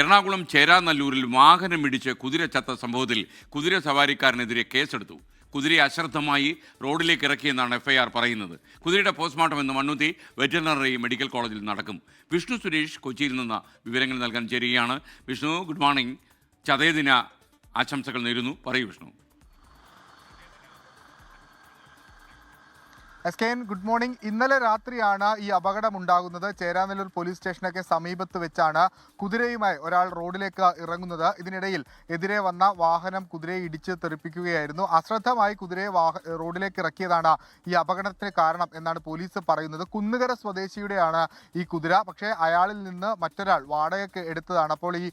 എറണാകുളം ചേരാനല്ലൂരിൽ വാഹനമിടിച്ച് കുതിര ചത്ത സംഭവത്തിൽ കുതിര സവാരിക്കാരനെതിരെ കേസെടുത്തു. കുതിരയെ അശ്രദ്ധമായി റോഡിലേക്ക് ഇറക്കിയെന്നാണ് എഫ്ഐആർ പറയുന്നത്. കുതിരയുടെ പോസ്റ്റ്മോർട്ടം ഇന്ന് മണ്ണുത്തി വെറ്ററിനറി മെഡിക്കൽ കോളേജിൽ നടക്കും. വിഷ്ണു സുരേഷ് കൊച്ചിയിൽ നിന്ന് വിവരങ്ങൾ നൽകാൻ ചേരുകയാണ്. Vishnu good morning. ചതയദിന ആശംസകൾ നേരുന്നു. പറയൂ Vishnu. S K N good morning ഇന്നലെ രാത്രിയാണ് ഈ അപകടം ഉണ്ടാകുന്നത് ചേരാനല്ലൂർ പോലീസ് സ്റ്റേഷനൊക്കെ സമീപത്ത് വെച്ചാണ് കുതിരയുമായി ഒരാൾ റോഡിലേക്ക് ഇറങ്ങുന്നത്. ഇതിനിടയിൽ എതിരെ വന്ന വാഹനം കുതിരയെ ഇടിച്ച് തെറിപ്പിക്കുകയായിരുന്നു. അശ്രദ്ധമായി കുതിരയെ റോഡിലേക്ക് ഇറക്കിയതാണ് ഈ അപകടത്തിന് കാരണം എന്നാണ് പോലീസ് പറയുന്നത്. കുന്നുകര സ്വദേശിയുടെയാണ് ഈ കുതിര. പക്ഷേ അയാളിൽ നിന്ന് മറ്റൊരാൾ വാടകയ്ക്ക് എടുത്തതാണ്. അപ്പോൾ ഈ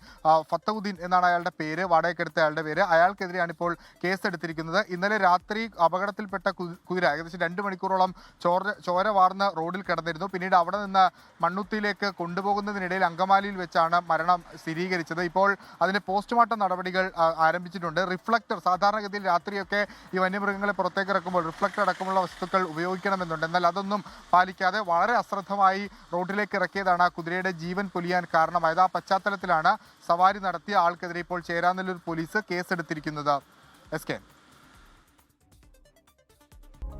ഫത്തഹുദ്ദീൻ എന്നാണ് അയാളുടെ പേര്. വാടകയ്ക്ക് എടുത്ത അയാളുടെ പേര്. അയാൾക്കെതിരെയാണ് ഇപ്പോൾ കേസെടുത്തിരിക്കുന്നത്. ഇന്നലെ രാത്രി അപകടത്തിൽപ്പെട്ട കുതിര ഏകദേശം രണ്ട് മണിക്കൂറോളം ചോര ചോര വാർന്ന് റോഡിൽ കിടന്നിരുന്നു. പിന്നീട് അവിടെ നിന്ന് മണ്ണുത്തിയിലേക്ക് കൊണ്ടുപോകുന്നതിനിടയിൽ അങ്കമാലിയിൽ വെച്ചാണ് മരണം സ്ഥിരീകരിച്ചത്. ഇപ്പോൾ അതിന് പോസ്റ്റ്മോർട്ടം നടപടികൾ ആരംഭിച്ചിട്ടുണ്ട്. റിഫ്ലക്ടർ സാധാരണഗതിയിൽ രാത്രിയൊക്കെ ഈ വന്യമൃഗങ്ങളെ പുറത്തേക്ക് ഇറക്കുമ്പോൾ റിഫ്ലക്ടർ അടക്കമുള്ള വസ്തുക്കൾ ഉപയോഗിക്കണമെന്നുണ്ട്. എന്നാൽ അതൊന്നും പാലിക്കാതെ വളരെ അശ്രദ്ധമായി റോഡിലേക്ക് ഇറക്കിയതാണ് ആ കുതിരയുടെ ജീവൻ പൊലിയാൻ കാരണമായത്. ആ പശ്ചാത്തലത്തിലാണ് സവാരി നടത്തിയ ആൾക്കെതിരെ ഇപ്പോൾ ചേരാനല്ലൂർ പോലീസ് കേസെടുത്തിരിക്കുന്നത്. S K.